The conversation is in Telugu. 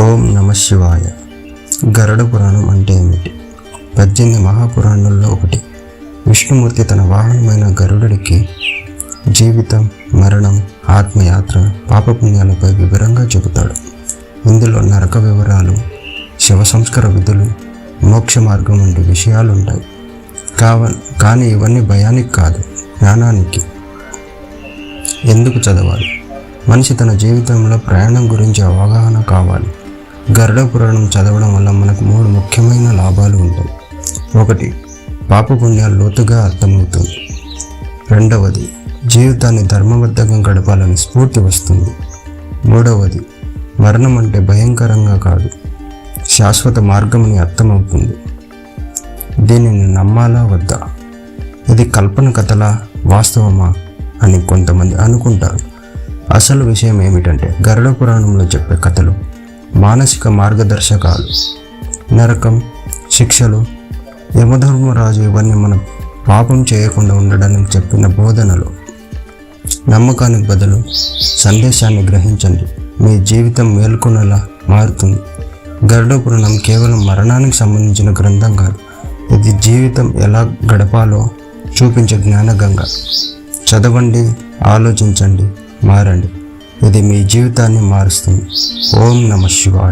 ఓం నమ శివాయ. గరుడ పురాణం అంటే ఏమిటి? పద్దెనిమిది మహాపురాణాల్లో ఒకటి. విష్ణుమూర్తి తన వాహనమైన గరుడుడికి జీవితం మరణం ఆత్మయాత్ర పాపపుణ్యాలపై వివరంగా చెబుతాడు. ఇందులో నరక వివరాలు శివ సంస్కార విధులు మోక్ష మార్గం వంటి విషయాలు ఉంటాయి కావ కానీ ఇవన్నీ భయానికి కాదు జ్ఞానానికి. ఎందుకు చదవాలి? మనిషి తన జీవితంలో ప్రయాణం గురించి అవగాహన కావాలి. గరుడ పురాణం చదవడం వల్ల మనకు మూడు ముఖ్యమైన లాభాలు ఉంటాయి. ఒకటి పాపపుణ్యాలు లోతుగా అర్థమవుతుంది. రెండవది జీవితాన్ని ధర్మబద్ధంగా గడపాలని స్ఫూర్తి వస్తుంది. మూడవది మరణం అంటే భయంకరంగా కాదు శాశ్వత మార్గమని అర్థమవుతుంది. దీనిని నమ్మాలా వద్దా? ఇది కల్పన కథలా? వాస్తవమా? అని కొంతమంది అనుకుంటారు. అసలు విషయం ఏమిటంటే గరుడ పురాణంలో చెప్పే కథలు మానసిక మార్గదర్శకాలు నరకం శిక్షలు యమధర్మరాజు ఇవన్నీ మనం పాపం చేయకుండా ఉండడానికి చెప్పిన బోధనలు. నమ్మకానికి బదులు సందేశాన్ని గ్రహించండి. మీ జీవితం మేల్కొనేలా మారుతుంది. గరుడ పురాణం కేవలం మరణానికి సంబంధించిన గ్రంథం కాదు. ఇది జీవితం ఎలా గడపాలో చూపించే జ్ఞానగంగ. చదవండి ఆలోచించండి మారండి. ఇది మీ జీవితాన్ని మారుస్తుంది. ఓం నమ శివాయ.